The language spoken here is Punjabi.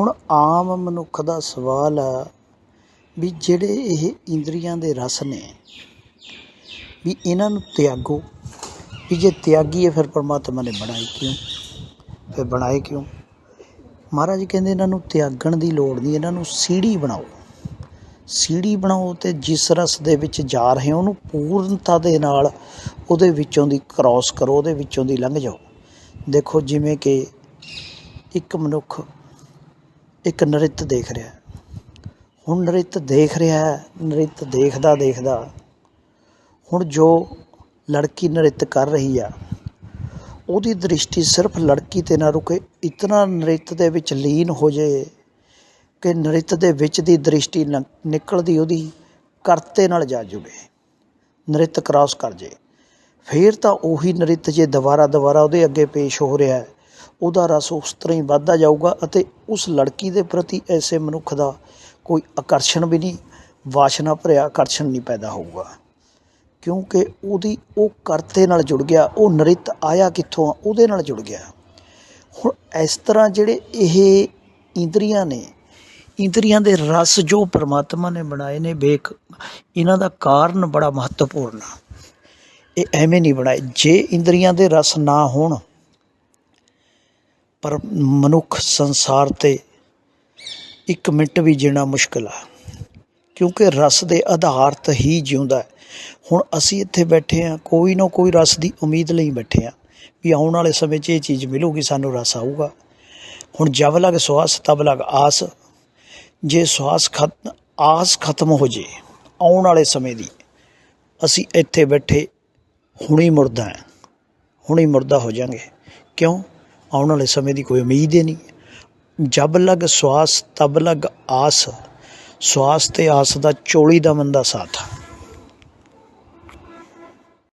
ਹੁਣ ਆਮ ਮਨੁੱਖ ਦਾ ਸਵਾਲ ਆ ਵੀ ਜਿਹੜੇ ਇਹ ਇੰਦਰੀਆਂ ਦੇ ਰਸ ਨੇ, ਵੀ ਇਹਨਾਂ ਨੂੰ ਤਿਆਗੋ, ਵੀ ਜੇ ਤਿਆਗੀਏ ਫਿਰ ਪਰਮਾਤਮਾ ਨੇ ਬਣਾਈ ਕਿਉਂ? ਫਿਰ ਬਣਾਏ ਕਿਉਂ? ਮਹਾਰਾਜ ਕਹਿੰਦੇ ਇਹਨਾਂ ਨੂੰ ਤਿਆਗਣ ਦੀ ਲੋੜ ਨਹੀਂ, ਇਹਨਾਂ ਨੂੰ ਸੀੜੀ ਬਣਾਓ। ਸੀੜੀ ਬਣਾਓ ਤੇ ਜਿਸ ਰਸ ਦੇ ਵਿੱਚ ਜਾ ਰਹੇ ਹੋ, ਉਹਨੂੰ ਪੂਰਨਤਾ ਦੇ ਨਾਲ ਉਹਦੇ ਵਿੱਚੋਂ ਦੀ ਕ੍ਰਾਸ ਕਰੋ, ਉਹਦੇ ਵਿੱਚੋਂ ਦੀ ਲੰਘ ਜਾਓ। ਦੇਖੋ ਜਿਵੇਂ ਕਿ ਇੱਕ ਮਨੁੱਖ ਇੱਕ ਨ੍ਰਿਤ ਦੇਖ ਰਿਹਾ ਹੁਣ ਨ੍ਰਿਤ ਦੇਖ ਰਿਹਾ ਨ੍ਰਿਤ ਦੇਖਦਾ ਦੇਖਦਾ। ਹੁਣ ਜੋ ਲੜਕੀ ਨ੍ਰਿਤ ਕਰ ਰਹੀ ਆ, ਉਹਦੀ ਦ੍ਰਿਸ਼ਟੀ ਸਿਰਫ ਲੜਕੀ ਤੇ ਨਾ ਰੁਕੇ, ਇਤਨਾ ਨ੍ਰਿਤ ਦੇ ਵਿੱਚ ਲੀਨ ਹੋ ਜੇ ਕਿ ਨ੍ਰਿਤ ਦੇ ਵਿੱਚ ਦੀ ਦ੍ਰਿਸ਼ਟੀ ਨ- ਨਿਕਲਦੀ ਉਹਦੀ ਕਰਤੇ ਨਾਲ ਜਾ ਜੁੜੇ, ਨ੍ਰਿਤ ਕ੍ਰਾਸ ਕਰ ਜੇ। ਫੇਰ ਤਾਂ ਉਹੀ ਨ੍ਰਿਤ ਜੇ ਦੁਬਾਰਾ ਦੁਬਾਰਾ ਉਹਦੇ ਅੱਗੇ ਪੇਸ਼ ਹੋ ਰਿਹਾ ਹੈ ਉਹਦਾ ਰਸ ਉਸ ਤਰ੍ਹਾਂ ਹੀ ਵੱਧਦਾ ਜਾਊਗਾ ਅਤੇ ਉਸ ਲੜਕੀ ਦੇ ਪ੍ਰਤੀ ਐਸੇ ਮਨੁੱਖ ਦਾ ਕੋਈ ਆਕਰਸ਼ਣ ਵੀ ਨਹੀਂ, ਵਾਸ਼ਨਾ ਭਰਿਆ ਆਕਰਸ਼ਣ ਨਹੀਂ ਪੈਦਾ ਹੋਊਗਾ। ਕਿਉਂਕਿ ਉਹਦੀ ਉਹ ਕਰਤੇ ਨਾਲ ਜੁੜ ਗਿਆ, ਉਹ ਨ੍ਰਿਤ ਆਇਆ ਕਿੱਥੋਂ ਉਹਦੇ ਨਾਲ ਜੁੜ ਗਿਆ। ਹੁਣ ਇਸ ਤਰ੍ਹਾਂ ਜਿਹੜੇ ਇਹ ਇੰਦਰੀਆਂ ਨੇ, ਇੰਦਰੀਆਂ ਦੇ ਰਸ ਜੋ ਪ੍ਰਮਾਤਮਾ ਨੇ ਬਣਾਏ ਨੇ ਬੇਕ ਇਹਨਾਂ ਦਾ ਕਾਰਨ ਬੜਾ ਮਹੱਤਵਪੂਰਨ ਆ। ਇਹ ਐਵੇਂ ਨਹੀਂ ਬਣਾਏ। ਜੇ ਇੰਦਰੀਆਂ ਦੇ ਰਸ ਨਾ ਹੋਣ ਪਰ ਮਨੁੱਖ ਸੰਸਾਰ ਤੇ ਇੱਕ ਮਿੰਟ ਵੀ ਜੀਣਾ ਮੁਸ਼ਕਲ ਆ। ਕਿਉਂਕਿ ਰਸ ਦੇ ਆਧਾਰਤ ਹੀ ਜਿਉਂਦਾ ਹੈ। ਹੁਣ ਅਸੀਂ ਇੱਥੇ ਬੈਠੇ ਆ ਕੋਈ ਨਾ ਕੋਈ ਰਸ ਦੀ ਉਮੀਦ ਲਈ ਬੈਠੇ ਆ ਵੀ ਆਉਣ ਵਾਲੇ ਸਮੇਂ 'ਚ ਇਹ ਚੀਜ਼ ਮਿਲੂਗੀ, ਸਾਨੂੰ ਰਸ ਆਊਗਾ। ਹੁਣ ਜਬ ਲਗ ਸਵਾਸ ਤਬ ਲਗ ਆਸ। ਜੇ ਸਵਾਸ ਖਤ, ਆਸ ਖਤਮ ਹੋ ਜੇ ਆਉਣ ਵਾਲੇ ਸਮੇਂ ਦੀ, ਅਸੀਂ ਇੱਥੇ ਬੈਠੇ ਹੁਣੀ ਮੁਰਦਾ ਹੈ। ਹੁਣੀ ਮੁਰਦਾ ਹੋ ਜਾਾਂਗੇ। ਕਿਉਂ? ਆਉਣ ਵਾਲੇ ਸਮੇਂ ਦੀ ਕੋਈ ਉਮੀਦ ਹੀ ਨਹੀਂ। ਜਬ ਲਗ ਸਵਾਸ ਤਬ ਲਗ ਆਸ, ਸਵਾਸ ਤੇ ਆਸ ਦਾ ਚੋਲੀ ਦਾ ਮੰਦਾ ਸਾਥ ਆ।